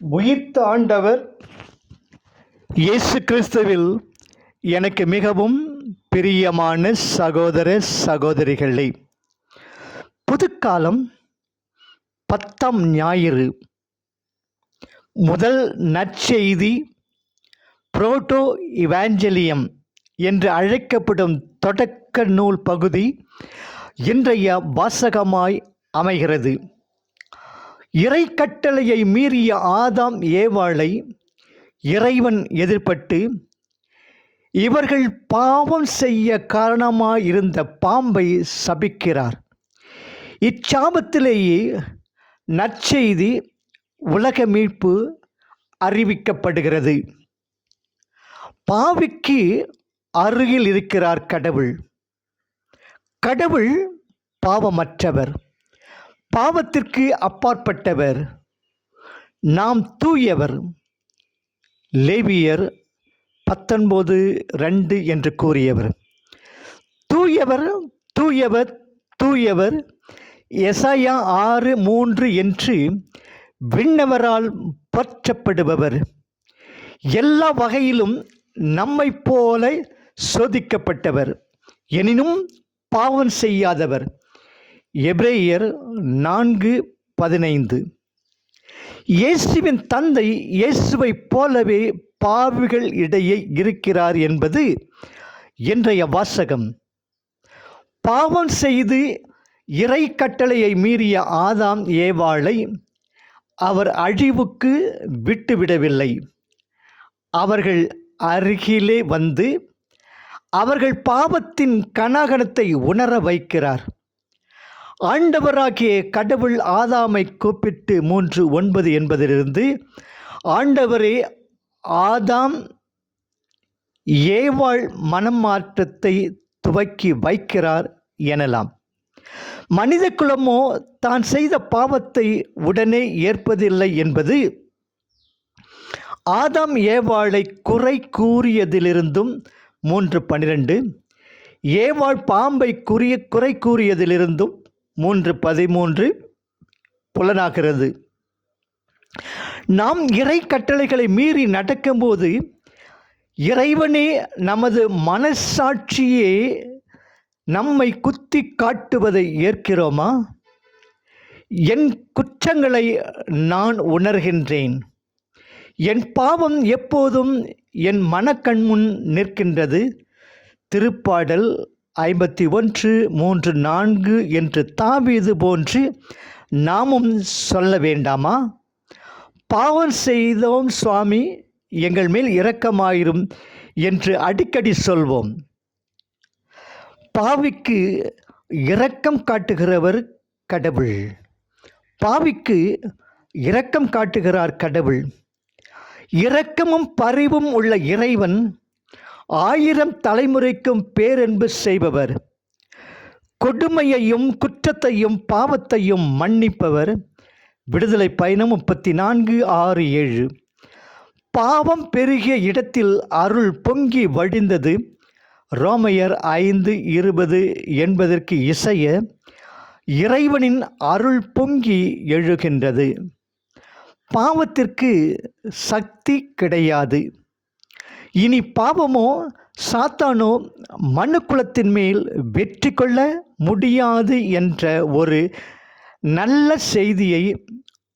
உயிர்த்த ஆண்டவர் இயேசு கிறிஸ்துவில் எனக்கு மிகவும் பிரியமான சகோதர சகோதரிகளே புதுக்காலம் பத்தாம் ஞாயிறு. முதல் நற்செய்தி புரோட்டோ இவாஞ்சலியம் என்று அழைக்கப்படும் தொடக்க நூல் பகுதி இன்றைய வாசகமாய் அமைகிறது. இறை கட்டளையை மீறிய ஆதாம் ஏவாளை இறைவன் எதிர்ப்பட்டு இவர்கள் பாவம் செய்ய காரணமாயிருந்த பாம்பை சபிக்கிறார். இச்சாபத்திலேயே நற்செய்தி உலக மீட்பு அறிவிக்கப்படுகிறது. பாவிக்கு அருகில் இருக்கிறார் கடவுள். கடவுள் பாவமற்றவர். பாவத்திற்கு அப்பாற்பட்டவர் நாம் தூயவர். லேவியர் பத்தொன்பது ரெண்டு என்று கூறியவர். தூயவர் தூயவர் தூயவர். எசாயா ஆறு மூன்று என்று விண்ணவரால் போற்றப்படுபவர். எல்லா வகையிலும் நம்மைப் போல சோதிக்கப்பட்டவர். எனினும் பாவம் செய்யாதவர். எப்ரேயர் நான்கு பதினைந்து. இயேசுவின் தந்தை இயேசுவைப் போலவே பாவிகள் இடையே இருக்கிறார் என்பது இன்றைய வாசகம். பாவம் செய்து இறை கட்டளையை மீறிய ஆதாம் ஏவாளை அவர் அழிவுக்கு விட்டுவிடவில்லை. அவர்கள் அருகிலே வந்து அவர்கள் பாவத்தின் கனாகனத்தை உணர வைக்கிறார். ஆண்டவராகிய கடவுள் ஆதாமை கூப்பிட்டு மூன்று ஒன்பது என்பதிலிருந்து ஆண்டவரே ஆதாம் ஏவாள் மனம் மாற்றத்தை துவக்கி வைக்கிறார் எனலாம். மனித குலமோ தான் செய்த பாவத்தை உடனே ஏற்பதில்லை என்பது ஆதாம் ஏவாளை குறை கூறியதிலிருந்தும் மூன்று பனிரெண்டு ஏவாள் பாம்பை குறிய குறை கூறியதிலிருந்தும் மூன்று பதிமூன்று புலனாகிறது. நாம் இறை கட்டளைகளை மீறி நடக்கும்போது இறைவனே நமது மனசாட்சியே நம்மை குத்தி காட்டுவதை ஏற்கிறோமா? என் குற்றங்களை நான் உணர்கின்றேன். என் பாவம் எப்போதும் என் மனக்கண்முன் நிற்கின்றது. திருப்பாடல் ஐம்பத்தி ஒன்று மூன்று நான்கு என்று தாவீது போன்று நாமும் சொல்ல வேண்டாமா? பாவம் செய்தோம் சுவாமி எங்கள் மேல் இரக்கமாயிரும் என்று அடிக்கடி சொல்வோம். பாவிக்கு இரக்கம் காட்டுகிறவர் கடவுள். பாவிக்கு இரக்கம் காட்டுகிறார் கடவுள். இரக்கமும் பரிவும் உள்ள இறைவன் ஆயிரம் தலைமுறைக்கும் பேரன்பு செய்பவர். கொடுமையையும் குற்றத்தையும் பாவத்தையும் மன்னிப்பவர். விடுதலை பயணம் முப்பத்தி நான்கு ஆறு ஏழு. பாவம் பெருகிய இடத்தில் அருள் பொங்கி வழிந்தது. ரோமையர் ஐந்து இருபது என்பதற்கு இசைய இறைவனின் அருள் பொங்கி எழுகின்றது. பாவத்திற்கு சக்தி கிடையாது. இனி பாவமோ சாத்தானோ மனுக்குலத்தின் மேல் வெற்றி கொள்ள முடியாது என்ற ஒரு நல்ல செய்தியை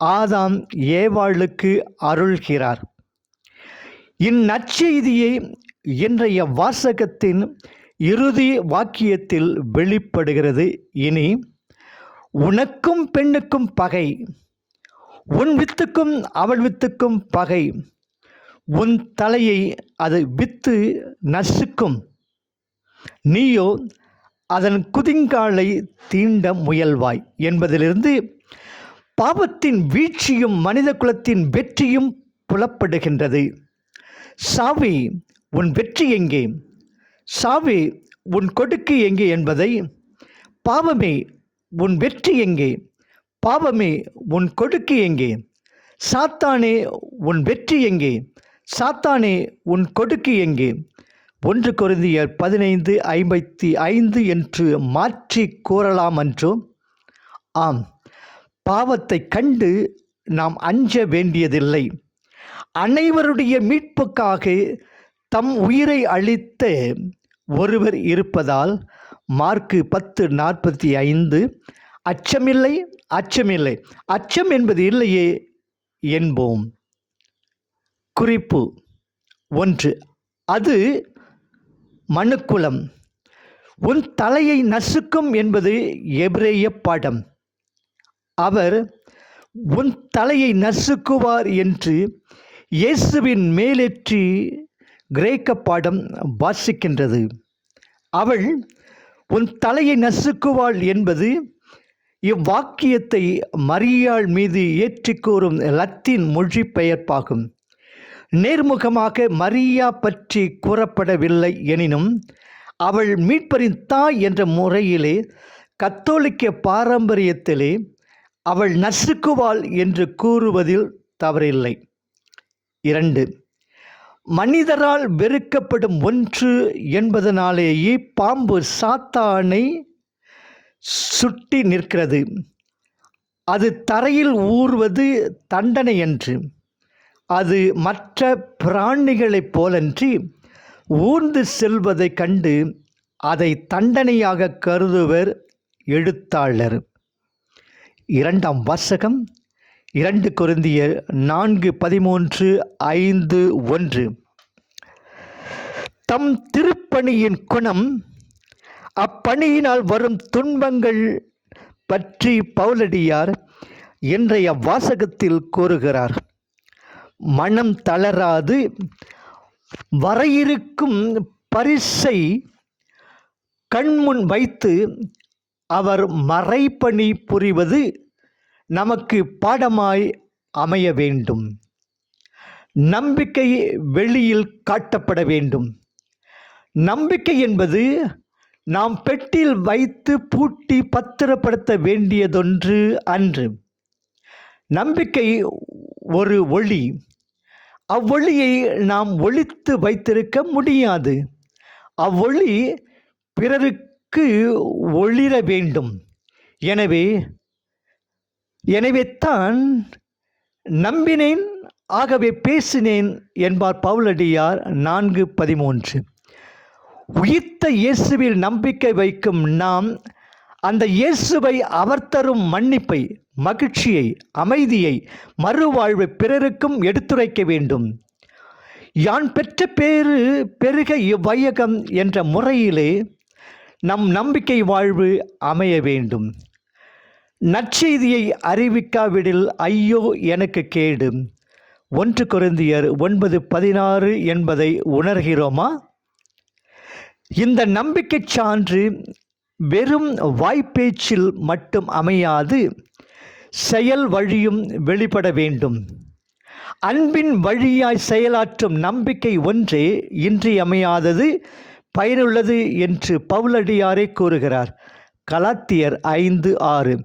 ஆதாம் ஏவாளுக்கு அருள்கிறார். இந்நற்செய்தியை இன்றைய வாசகத்தின் இறுதி வாக்கியத்தில் வெளிப்படுகிறது. இனி உனக்கும் பெண்ணுக்கும் பகை உன் வித்துக்கும் அவள் வித்துக்கும் பகை உன் தலையை அது வித்து நசுக்கும். நீயோ அதன் குதிங்காலை தீண்ட முயல்வாய். என்பதிலிருந்து பாவத்தின் வீழ்ச்சியும் மனித குலத்தின் வெற்றியும் புலப்படுகின்றது. சாவி உன் வெற்றி எங்கே? சாவி உன் கொடுக்கு எங்கே என்பதை பாவமே உன் வெற்றி எங்கே? பாவமே உன் கொடுக்கு எங்கே? சாத்தானே உன் வெற்றி எங்கே? சாத்தானே உன் கொடுக்கு எங்கே? ஒன்று கொரிந்தியர் பதினைந்து ஐம்பத்தி ஐந்து என்று மாற்றி கூறலாம் என்றோ ஆம் பாவத்தை கண்டு நாம் அஞ்ச வேண்டியதில்லை. அனைவருடைய மீட்புக்காக தம் உயிரை அளித்த ஒருவர் இருப்பதால் மார்க்கு பத்து நாற்பத்தி ஐந்து அச்சமில்லை அச்சமில்லை. அச்சம் என்பது இல்லையே என்போம். குறிப்பு ஒன்று. அது மனுக்குலம். உன் தலையை நசுக்கும் என்பது எபிரேய பாடம். அவர் உன் தலையை நசுக்குவார் என்று இயேசுவின் மேலேற்றி கிரேக்க பாடம் வாசிக்கின்றது. அவள் உன் தலையை நசுக்குவாள் என்பது இவ்வாக்கியத்தை மரியாள் மீது ஏற்றி கூறும் லத்தீன் மொழிபெயர்ப்பாகும். நேர்முகமாக மரியா பற்றி கூறப்படவில்லை எனினும் அவள் மீட்பரின் தாய் என்ற முறையிலே கத்தோலிக்க பாரம்பரியத்திலே அவள் நசுக்குவாள் என்று கூறுவதில் தவறில்லை. இரண்டு மனிதரால் வெறுக்கப்படும் ஒன்று என்பதனாலேயே பாம்பு சாத்தானை சுட்டி நிற்கிறது. அது தரையில் ஊறுவது தண்டனை என்று அது மற்ற பிராணிகளைப் போலன்றி ஊர்ந்து செல்வதைக் கண்டு அதை தண்டனையாக கருதுவர் எழுத்தாளர். இரண்டாம் வாசகம் இரண்டு குருந்திய நான்கு பதிமூன்று ஐந்து ஒன்று. தம் திருப்பணியின் குணம் அப்பணியினால் வரும் துன்பங்கள் பற்றி பவுலடியார் இன்றைய வாசகத்தில் கூறுகிறார். மனம் தளராது. வரையிருக்கும் பரிசை கண்முன் வைத்து அவர் மறைப்பணி புரிவது நமக்கு பாடமாய் அமைய வேண்டும். நம்பிக்கை வெளியில் காட்டப்பட வேண்டும். நம்பிக்கை என்பது நாம் பெட்டியில் வைத்து பூட்டி பத்திரப்படுத்த வேண்டியதொன்று அன்று. நம்பிக்கை ஒரு ஒளி. அவ்வொளியை நாம் ஒழித்து வைத்திருக்க முடியாது. அவ்வொளி பிறருக்கு ஒளிர வேண்டும். எனவே எனவே தான் நம்பினேன் ஆகவே பேசினேன் என்பார் பவுலடியார் நான்கு பதிமூன்று. உயிர்த்த இயேசுவில் நம்பிக்கை வைக்கும் நாம் அந்த இயேசுவை அவர் தரும் மன்னிப்பை மகிழ்ச்சியை அமைதியை மறுவாழ்வை பிறருக்கும் எடுத்துரைக்க வேண்டும். யான் பெற்ற பேரு பெருக இவ்வையகம் என்ற முறையிலே நம் நம்பிக்கை வாழ்வு அமைய வேண்டும். நற்செய்தியை அறிவிக்காவிடில் ஐயோ எனக்கு கேடு. ஒன்று குருந்தியர் ஒன்பது பதினாறு என்பதை உணர்கிறோமா? இந்த நம்பிக்கை சான்று வெறும் வாய்ப்பேச்சில் மட்டும் அமையாது செயல் வழியும் வெளிப்பட வேண்டும். அன்பின் வழியாய் செயலாற்றும் நம்பிக்கை ஒன்றே இன்றியமையாதது பயனுள்ளது என்று பவுலடியாரே கூறுகிறார். கலாத்தியர் ஐந்து ஆறு.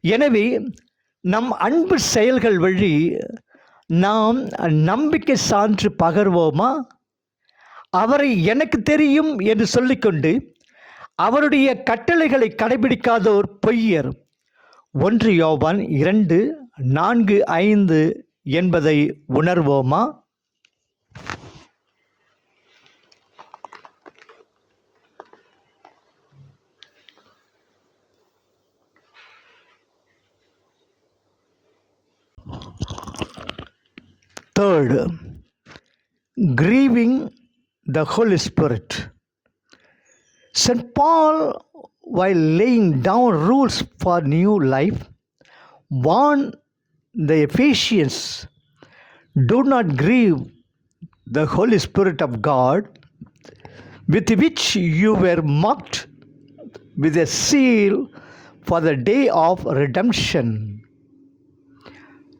எனவே நம் அன்பு செயல்கள் வழி நாம் நம்பிக்கை சான்று பகர்வோமா? அவரை எனக்கு தெரியும் என்று சொல்லிக்கொண்டு அவருடைய கட்டளைகளை கடைபிடிக்காதோர் பொய்யர். ஒன்று யோவான் இரண்டு நான்கு ஐந்து என்பதை உணர்வோமா third grieving the holy spirit saint Paul while laying down rules for new life, warned the Ephesians do not grieve the Holy Spirit of God, with which you were marked with a seal for the day of redemption.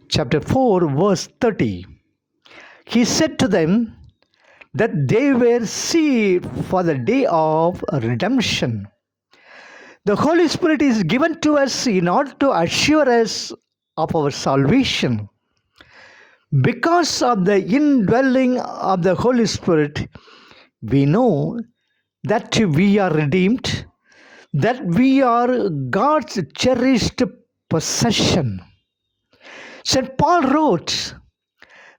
Chapter 4, verse 30. He said to them that they were sealed for the day of redemption. The Holy Spirit is given to us in order to assure us of our salvation. Because of the indwelling of the Holy Spirit, we know that we are redeemed, that we are God's cherished possession. St. Paul wrote,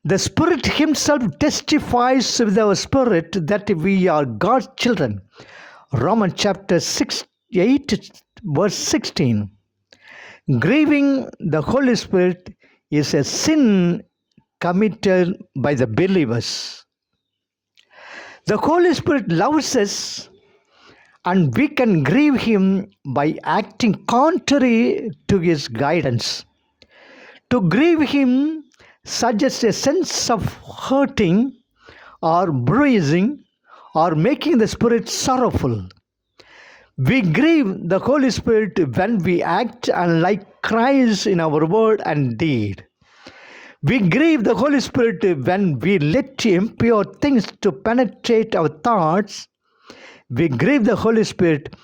The Spirit Himself testifies with our spirit that we are God's children. Romans chapter 6, 8, verse 16. Grieving the Holy Spirit is a sin committed by the believers. The Holy Spirit loves us, and we can grieve Him by acting contrary to His guidance. To grieve Him suggests a sense of hurting or bruising or making the Spirit sorrowful. We grieve the Holy Spirit when we act unlike Christ in our word and deed. We grieve the Holy Spirit when we let impure things to penetrate our thoughts. We grieve the Holy Spirit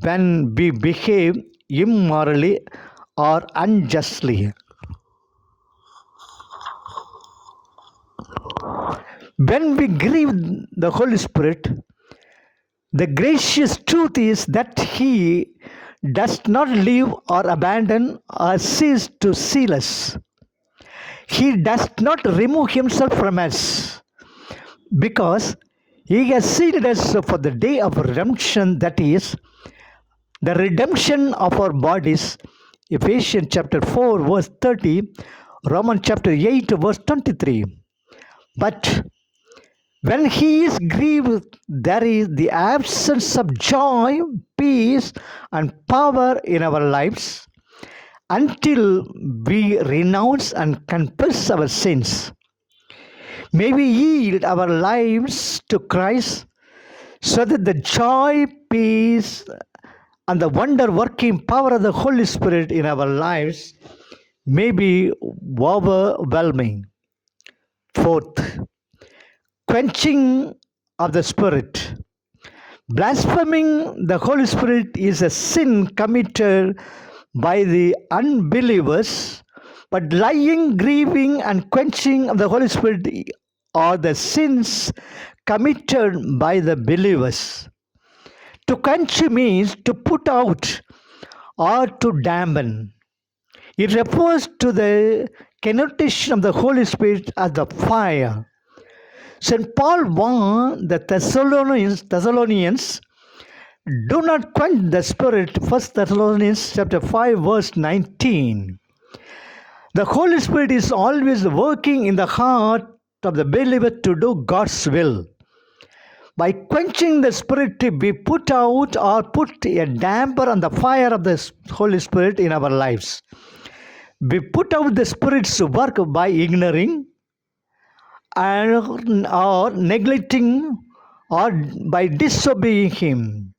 when we behave immorally or unjustly. When we grieve the Holy Spirit, the gracious truth is that He does not leave or abandon or cease to seal us. He does not remove Himself from us because He has sealed us for the day of redemption, that is, the redemption of our bodies. Ephesians chapter 4, verse 30, Romans chapter 8, verse 23. But when he is grieved, there is the absence of joy, peace, and power in our lives until we renounce and confess our sins. May we yield our lives to Christ so that the joy, peace, and the wonder working power of the Holy Spirit in our lives may be overwhelming. Fourth, quenching of the Spirit. Blaspheming the Holy Spirit is a sin committed by the unbelievers, but lying, grieving, and quenching of the Holy Spirit are the sins committed by the believers. To quench means to put out or to dampen. It refers to the connotation of the Holy Spirit as the fire. St. Paul warned the Thessalonians, Thessalonians do not quench the spirit. 1 Thessalonians chapter 5, verse 19. The Holy Spirit is always working in the heart of the believer to do God's will. By quenching the Spirit, we put out or put a damper on the fire of the Holy Spirit in our lives. We put out the Spirit's work by ignoring and or neglecting or by disobeying Him.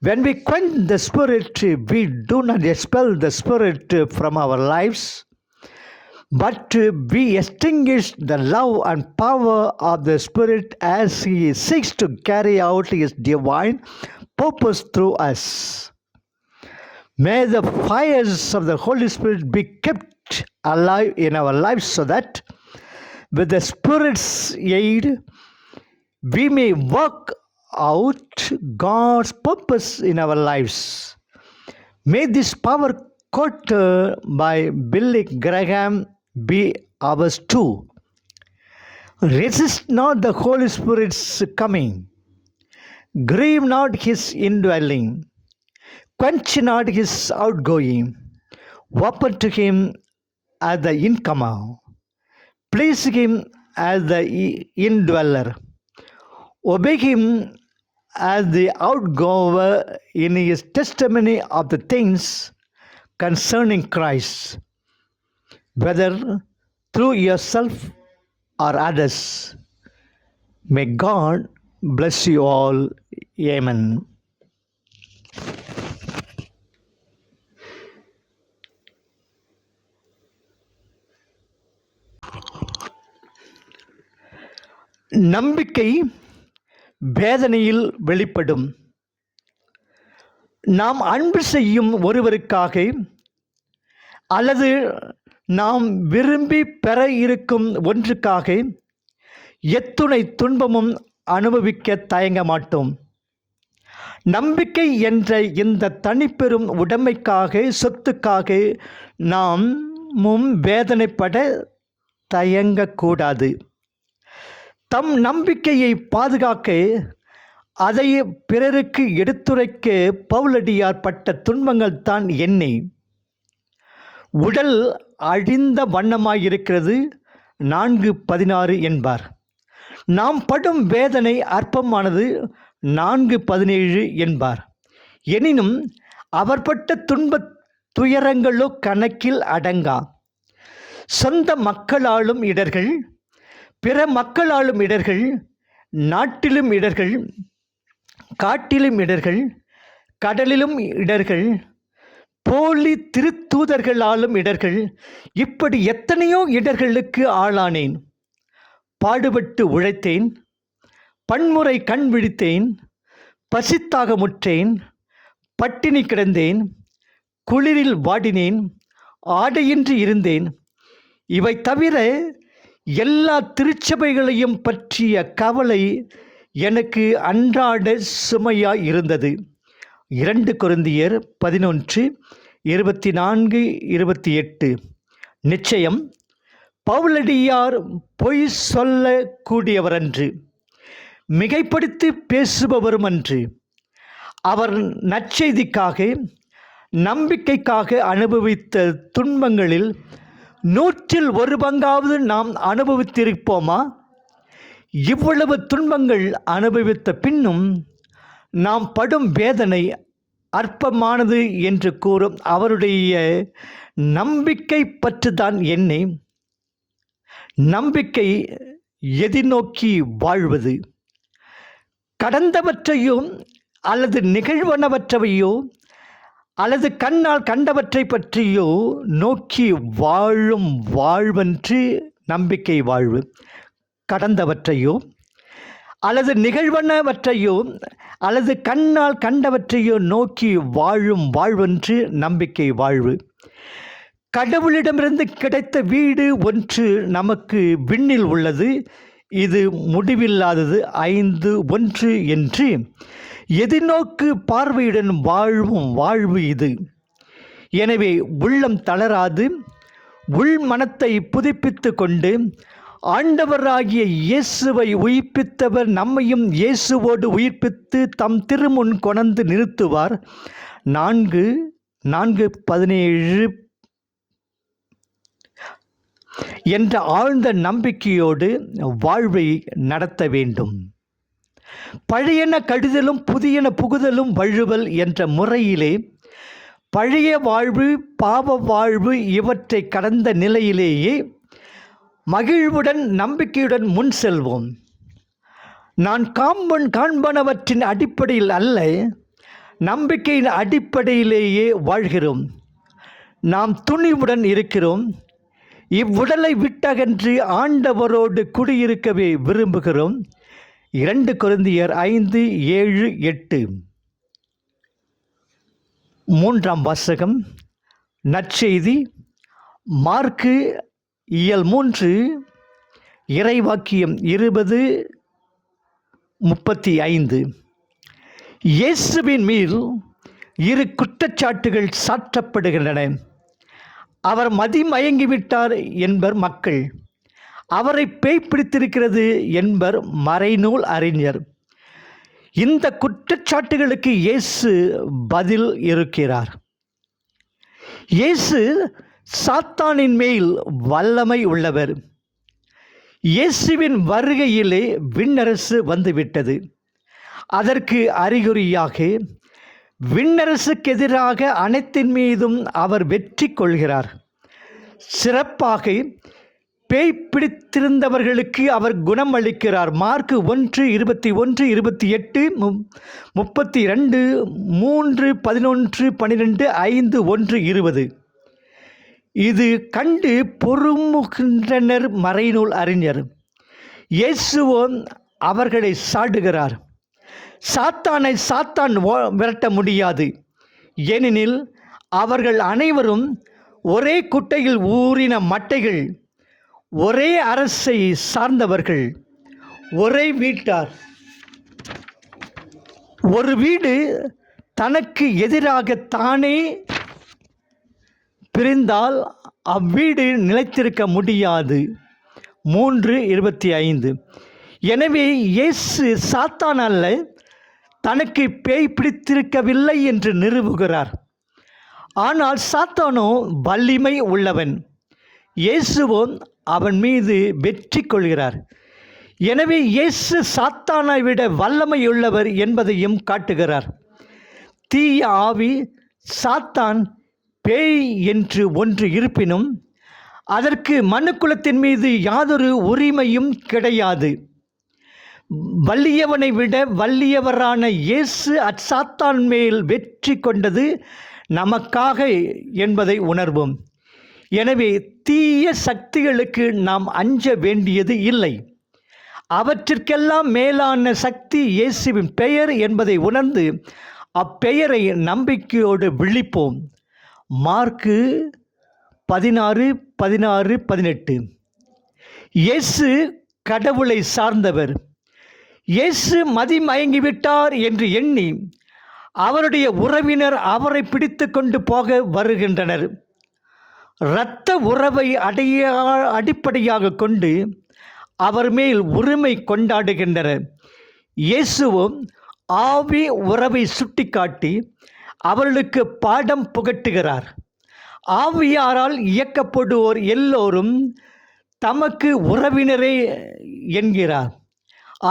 When we quench the Spirit, we do not expel the Spirit from our lives, but we extinguish the love and power of the Spirit as He seeks to carry out His divine purpose through us. May the fires of the Holy Spirit be kept alive in our lives so that with the Spirit's aid, we may work out God's purpose in our lives. May this power quoted uh, by Billy Graham be ours too. Resist not the Holy Spirit's coming. Grieve not his indwelling. Quench not his outgoing. Open to him as the incomer. Please him as the indweller. Obey him as the outgoer in his testimony of the things concerning Christ, whether through yourself or others. May God bless you all. Amen. நம்பிக்கை வேதனையில் வெளிப்படும். நாம் அன்பு செய்யும் ஒருவருக்காக அல்லது நாம் விரும்பி பெற இருக்கும் ஒன்றுக்காக எத்துணை துன்பமும் அனுபவிக்க தயங்க மாட்டோம். நம்பிக்கை என்ற இந்த தனிப்பெரும் உடைமைக்காக சொத்துக்காக நாம் வேதனைப்பட தயங்கக்கூடாது. தம் நம்பிக்கையை பாதுகாக்க அதை பிறருக்கு எடுத்துரைக்க பவுலடியார் பட்ட துன்பங்கள் தான் என்னை. உடல் அழிந்த வண்ணமாயிருக்கிறது. நான்கு பதினாறு என்பார். நாம் படும் வேதனை அற்பமானது. நான்கு பதினேழு என்பார். எனினும் அவர் பட்ட துன்பத் துயரங்களோ கணக்கில் அடங்கா. சொந்த மக்களாலும் இடர்கள் பிற மக்களாலும் இடர்கள் நாட்டிலும் இடர்கள் காட்டிலும் இடர்கள் கடலிலும் இடர்கள் போலி திருத்தூதர்களாலும் இடர்கள் இப்படி எத்தனையோ இடர்களுக்கு ஆளானேன். பாடுபட்டு உழைத்தேன் பன்முறை கண் விழித்தேன் பசித்தாக முற்றேன் பட்டினி கிடந்தேன் குளிரில் வாடினேன் ஆடையின்றி இருந்தேன். இவை தவிர எல்லா திருச்சபைகளையும் பற்றிய கவலை எனக்கு அன்றாட சுமையாக இருந்தது. இரண்டு குருந்தியர் பதினொன்று இருபத்தி நான்கு இருபத்தி எட்டு நிச்சயம் பவுலடியார் பொய் சொல்லக்கூடியவரன்று மிகைப்படுத்தி பேசுபவருமன்று. அவர் நற்செய்திக்காக நம்பிக்கைக்காக அனுபவித்த துன்பங்களில் நூற்றில் ஒரு பங்காவது நாம் அனுபவித்திருப்போமா? இவ்வளவு துன்பங்கள் அனுபவித்த பின்னும் நாம் படும் வேதனை அற்பமானது என்று கூறும் அவருடைய நம்பிக்கை பற்றுதான் என்னை. நம்பிக்கை எதிர்நோக்கி வாழ்வது. கடந்தவற்றையோ அல்லது நிகழ்வனவற்றவையோ அல்லது கண்ணால் கண்டவற்றை பற்றியோ நோக்கி வாழும் வாழ்வன்று நம்பிக்கை வாழ்வு. கடந்தவற்றையோ அல்லது நிகழ்வனவற்றையோ அல்லது கண்ணால் கண்டவற்றையோ நோக்கி வாழும் வாழ்வென்று நம்பிக்கை வாழ்வு. கடவுளிடமிருந்து கிடைத்த வீடு ஒன்று நமக்கு விண்ணில் உள்ளது. இது முடிவில்லாதது ஐந்து ஒன்று என்று எதிர்நோக்கு பார்வையுடன் வாழ்வும் வாழ்வு இது. எனவே உள்ளம் தளராது உள் மனத்தை புதுப்பித்து கொண்டு ஆண்டவராகிய இயேசுவை உயிர்ப்பித்தவர் நம்மையும் இயேசுவோடு உயிர்ப்பித்து தம் திருமுன் கொணந்து நிறுத்துவார். நான்கு நான்கு பதினேழு என்ற ஆழ்ந்த நம்பிக்கையோடு வாழ்வை நடத்த வேண்டும். பழையன கடுதலும் புதியன புகுதலும் வழுவல் என்ற முறையிலே பழைய வாழ்வு பாவ வாழ்வு இவற்றை கடந்த நிலையிலேயே மகிழ்வுடன் நம்பிக்கையுடன் முன் செல்வோம். நான் காம்பன் காண்பனவற்றின் அடிப்படையில் அல்ல நம்பிக்கையின் அடிப்படையிலேயே வாழ்கிறோம். நாம் துணிவுடன் இருக்கிறோம். இவ்வுடலை விட்டகன்று ஆண்டவரோடு குடியிருக்கவே விரும்புகிறோம். இரண்டு குருந்தியர் ஐந்து ஏழு எட்டு. மூன்றாம் வாசகம் நற்செய்தி மார்க்கு இயல் மூன்று இறைவாக்கியம் இருபது முப்பத்தி ஐந்து. இயேசுவின் மேல் இரு குற்றச்சாட்டுகள் சாற்றப்படுகின்றன. அவர் மதிமயங்கிவிட்டார் என்பர் மக்கள். அவரை பேய் பிடித்திருக்கிறது என்பர் மறைநூல் அறிஞர். இந்த குற்றச்சாட்டுகளுக்கு இயேசு பதில் இருக்கிறார். இயேசு சாத்தானின் மேல் வல்லமை உள்ளவர். இயேசுவின் வருகையிலே விண்ணரசு வந்துவிட்டது. அதற்கு அறிகுறியாக விண்ணரசுக்கு எதிராக அனைத்தின் மீதும் அவர் வெற்றி கொள்கிறார். சிறப்பாக பேய் பிடித்திருந்தவர்களுக்கு அவர் குணம் அளிக்கிறார். மார்க்கு ஒன்று இருபத்தி ஒன்று இருபத்தி எட்டு முப்பத்தி ரெண்டு மூன்று பதினொன்று பன்னிரெண்டு ஐந்து ஒன்று இருபது. இது கண்டு பொறுமுகின்றனர் மறைநூல் அறிஞர். இயேசுவோ அவர்களை சாடுகிறார். சாத்தானை சாத்தான் விரட்ட முடியாது. ஏனெனில் அவர்கள் அனைவரும் ஒரே குட்டையில் ஊறின மட்டைகள். ஒரே அரசை சார்ந்தவர்கள் ஒரே வீட்டார். ஒரு வீடு தனக்கு எதிராக தானே பிரிந்தால் அவ்வீடு நிலைத்திருக்க முடியாது. மூன்று இருபத்தி ஐந்து. எனவே இயேசு சாத்தான் அல்ல தனக்கு பேய் பிடித்திருக்கவில்லை என்று நிறுவுகிறார். ஆனால் சாத்தானோ வலிமை உள்ளவன். இயேசுவோ அவன் மீது வெற்றி கொள்கிறார். எனவே இயேசு சாத்தானை விட வல்லமையுள்ளவர் என்பதையும் காட்டுகிறார். தீய ஆவி சாத்தான் பேய் என்று ஒன்று இருப்பினும் அதற்கு மனுக்குலத்தின் மீது யாதொரு உரிமையும் கிடையாது. வல்லியவனை விட வல்லியவரான இயேசு அச்சாத்தான் மேல் வெற்றி கொண்டது நமக்காக என்பதை உணர்வோம். எனவே தீய சக்திகளுக்கு நாம் அஞ்ச வேண்டியது இல்லை. அவற்றிற்கெல்லாம் மேலான சக்தி இயேசுவின் பெயர் என்பதை உணர்ந்து அப்பெயரை நம்பிக்கையோடு விழிப்போம். மார்க்கு பதினாறு பதினாறு பதினெட்டு. இயேசு கடவுளை சார்ந்தவர். இயேசு மதிமயங்கிவிட்டார் என்று எண்ணி அவருடைய உறவினர் அவரை பிடித்து கொண்டு போக வருகின்றனர். இரத்த உறவை அடைய அடிப்படையாக கொண்டு அவர் மேல் உரிமை கொண்டாடுகின்றனர் இயேசுவும் ஆவி உறவை சுட்டிக்காட்டி அவர்களுக்கு பாடம் புகட்டுகிறார். ஆவியாரால் இயக்கப்படுவோர் எல்லோரும் தமக்கு உறவினரே என்கிறார்.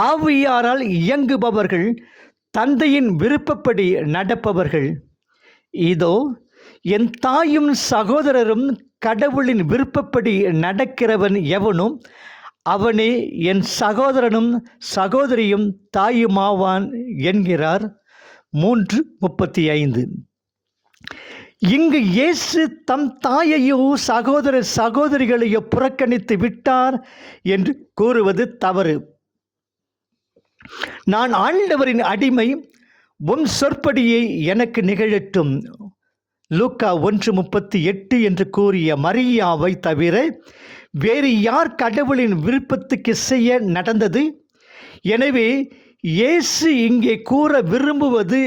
ஆவியாரால் இயங்குபவர்கள் தந்தையின் விருப்பப்படி நடப்பவர்கள். இதோ என் தாயும் சகோதரரும் கடவுளின் விருப்பப்படி நடக்கிறவன் எவனும் அவனே என் சகோதரனும் சகோதரியும் தாயுமாவான் என்கிறார். மூன்று முப்பத்தி ஐந்து இங்கு இயேசு தம் தாயையோ சகோதர சகோதரிகளையோ புறக்கணித்து விட்டார் என்று கூறுவது தவறு. நான் ஆண்டவரின் அடிமை உன் சொற்படியை எனக்கு நிகழட்டும். லூக்கா ஒன்று முப்பத்தி எட்டு என்று கூறிய மரியாவை தவிர வேறு யார் கடவுளின் விருப்பத்துக்கு செய்ய நடந்தது? எனவே இயேசு இங்கே கூற விரும்புவது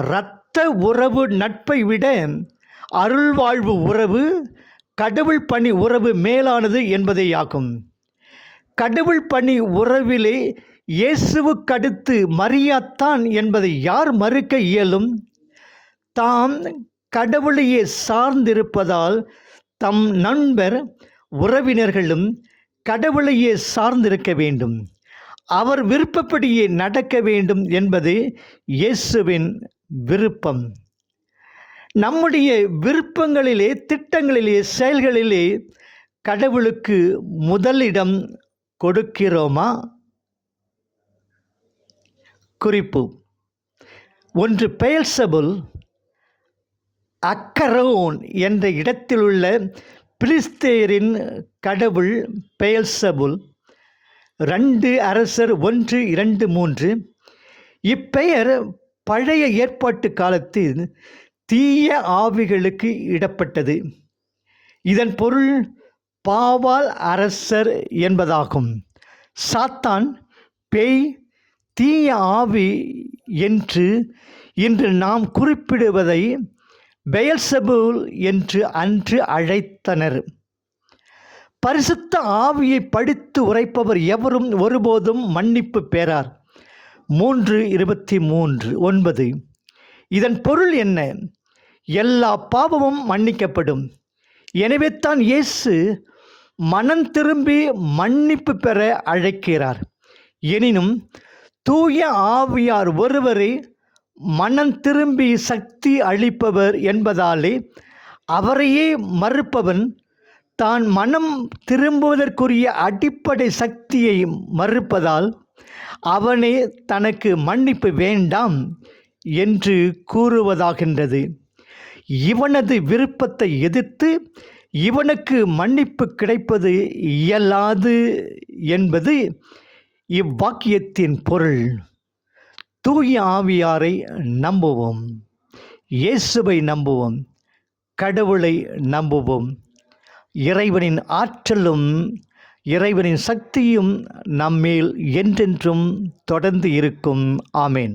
இரத்த உறவு நட்பை விட அருள்வாழ்வு உறவு கடவுள் பணி உறவு மேலானது என்பதேயாகும். கடவுள் பணி உறவிலே இயேசுவுக்கடுத்து மரியாத்தான் என்பதை யார் மறுக்க இயலும்? தாம் கடவுளையே சார்ந்திருப்பதால் தம் நண்பர் உறவினர்களும் கடவுளையே சார்ந்திருக்க வேண்டும். அவர் விருப்பப்படியே நடக்க வேண்டும் என்பது இயேசுவின் விருப்பம். நம்முடைய விருப்பங்களிலே திட்டங்களிலே செயல்களிலே கடவுளுக்கு முதலிடம் கொடுக்கிறோமா? குறிப்பு. ஒன்று பெயல்சபுல் அக்கரோன் என்ற இடத்திலுள்ள பிலிஸ்தேரின் கடவுள் பெயல்சபுல் ரெண்டு அரசர் ஒன்று இரண்டு மூன்று. இப்பெயர் பழைய ஏற்பாட்டு காலத்தில் தீய ஆவிகளுக்கு இடப்பட்டது. இதன் பொருள் பாவால் அரசர் என்பதாகும். சாத்தான் பேய் தீய ஆவி என்று இன்று நாம் குறிப்பிடுவதை பெயல்சபூல் என்று அன்று அழைத்தனர். பரிசுத்த ஆவியை படித்து உரைப்பவர் எவரும் ஒருபோதும் மன்னிப்பு பெறார். மூன்று இருபத்தி மூன்று ஒன்பது. இதன் பொருள் என்ன? எல்லா பாவமும் மன்னிக்கப்படும். எனவே தான் இயேசு மனம் திரும்பி மன்னிப்பு பெற அழைக்கிறார். எனினும் தூய ஆவியார் ஒருவரை மனம் திரும்பி சக்தி அளிப்பவர் என்பதாலே அவரையே மறுப்பவன். தான் மனம் திரும்புவதற்குரிய அடிப்படை சக்தியை மறுப்பதால் அவனே தனக்கு மன்னிப்பு வேண்டாம் என்று கூறுவதாகின்றது. இவனது விருப்பத்தை எதிர்த்து இவனுக்கு மன்னிப்பு கிடைப்பது இயலாது என்பது இவ்வாக்கியத்தின் பொருள். தூய ஆவியாரை நம்புவோம். இயேசுவை நம்புவோம். கடவுளை நம்புவோம். இறைவனின் ஆற்றலும் இறைவனின் சக்தியும் நம்மேல் என்றென்றும் தொடர்ந்து இருக்கும். ஆமேன்.